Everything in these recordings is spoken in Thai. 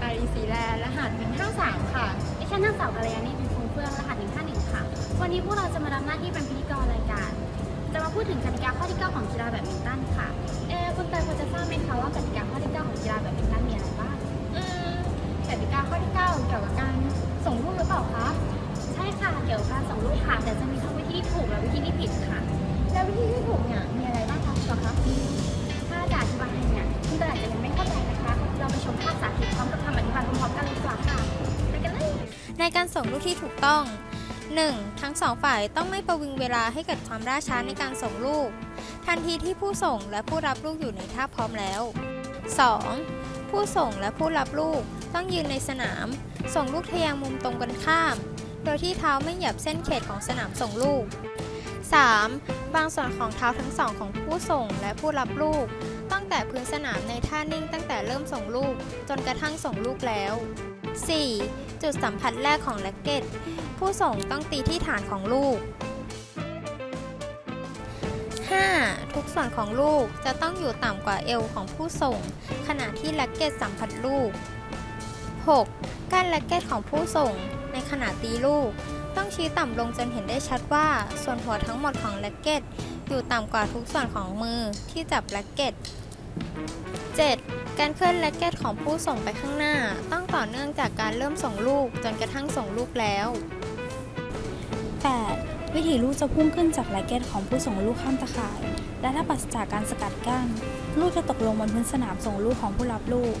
ปารีสีแลนด์รหัส 153 ค่ะ ดิฉันนางสาวกัลยาณีพิมพ์คงเฟื่องรหัส 151 ค่ะ วันนี้พวกเราจะมารับหน้าที่เป็นพิธีกรรายการ จะมาพูดถึงกติกาข้อที่ 9 ของกีฬาแบดมินตันค่ะ เอ๊ะคุณเตยพอจะทราบไหมคะว่ากติกาข้อที่ 9 ของกีฬาแบดมินตันมีอะไรบ้าง อืมกติกาข้อที่ 9 เกี่ยวกับการส่งลูกหรือเปล่าคะ ใช่ค่ะ เกี่ยวกับการส่งลูกค่ะ แต่จะมีทั้งวิธี การส่งลูกที่ถูกต้อง 1. ทั้งสองฝ่ายต้องไม่ประวิงเวลาให้เกิดความล่าช้าในการส่งลูก ทันทีที่ผู้ส่งและผู้รับลูกอยู่ในท่าพร้อมแล้ว 2. ผู้ส่งและผู้รับลูกต้องยืนในสนาม ส่งลูกทะยางมุมตรงกันข้าม โดยที่เท้าไม่เหยียบเส้นเขตของสนามส่งลูก 3. บางส่วนของเท้าทั้งสองของผู้ส่งและผู้รับลูกต้องแตะพื้นสนามในท่านิ่งตั้งแต่เริ่มส่งลูก จนกระทั่งส่งลูกแล้ว 4. จุดสัมผัสแรกของแร็กเก็ต ผู้ส่งต้องตีที่ฐานของลูก 5. ทุกส่วนของลูกจะต้องอยู่ต่ำกว่าเอวของผู้ส่ง ขณะที่แร็กเก็ตสัมผัสลูก 6. ก้านแร็กเก็ตของผู้ส่ง ในขณะตีลูก ต้องชี้ต่ำลงจนเห็นได้ชัดว่า ส่วนหัวทั้งหมดของแร็กเก็ต อยู่ต่ำกว่าทุกส่วนของมือที่จับแร็กเก็ต 7. การเคลื่อนแร็กเก็ตของผู้ส่งไปข้างหน้า ต้องต่อเนื่องจากการเริ่มส่งลูกจนกระทั่งส่งลูกแล้ว 8. วิถีลูกจะพุ่งขึ้นจากแร็กเก็ตของผู้ส่งลูกข้ามตะข่าย และถ้าปัสจากการสกัดกั้น ลูกจะตกลงบนพื้นสนามส่งลูกของผู้รับลูก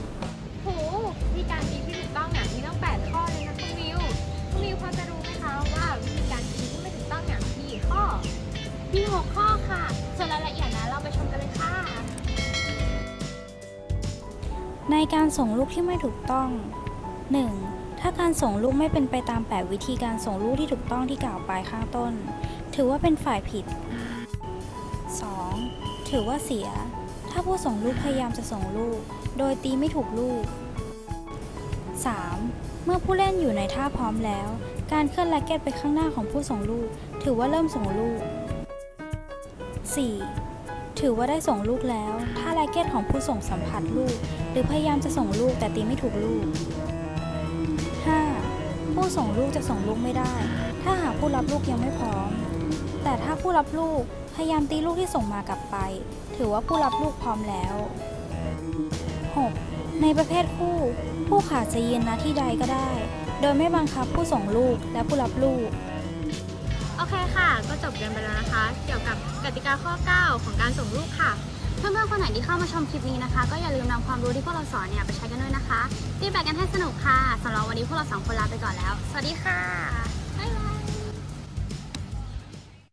ในการส่งลูกที่ไม่ถูกต้อง 1. ถ้าการส่งลูกไม่เป็นไปตามแปดวิธีการส่งลูกที่ถูกต้องที่กล่าวไปข้างต้น ถือว่าเป็นฝ่ายผิด 2. ถือว่าเสีย ถ้าผู้ส่งลูกพยายามจะส่งลูก โดยตีไม่ถูกลูก 3. เมื่อผู้เล่นอยู่ในท่าพร้อมแล้ว การเคลื่อนแร็กเก็ตไปข้างหน้าของผู้ส่งลูก ถือว่าเริ่มส่งลูก 4. ถือว่าได้ส่งลูกแล้ว ถ้าแร็กเก็ตของผู้ส่งสัมผัสลูก หรือพยายามจะส่งลูกแต่ตีไม่ถูกลูก 5. ผู้ส่งลูกจะส่งลูกไม่ได้ ถ้าหากผู้รับลูกยังไม่พร้อม แต่ถ้าผู้รับลูกพยายามตีลูกที่ส่งมากลับไป ถือว่าผู้รับลูกพร้อมแล้ว 6. ในประเภทคู่ ผู้ขาจะยืนณที่ใดก็ได้ โดยไม่บังคับผู้ส่งลูกและผู้รับลูก โอเคค่ะ ก็จบกันไปแล้วนะคะ เกี่ยวกับกติกาข้อ 9 ของการส่งลูกค่ะ เพื่อนๆคนไหนที่เข้ามาชมคลิปนี้นะคะ ก็อย่าลืมนำความรู้ที่พวกเราสอนเนี่ยไปใช้กันด้วยนะคะตีแบกกันให้สนุกค่ะสำหรับวันนี้พวกเราสองคนลาไปก่อนแล้ว สวัสดีค่ะ บ๊ายบาย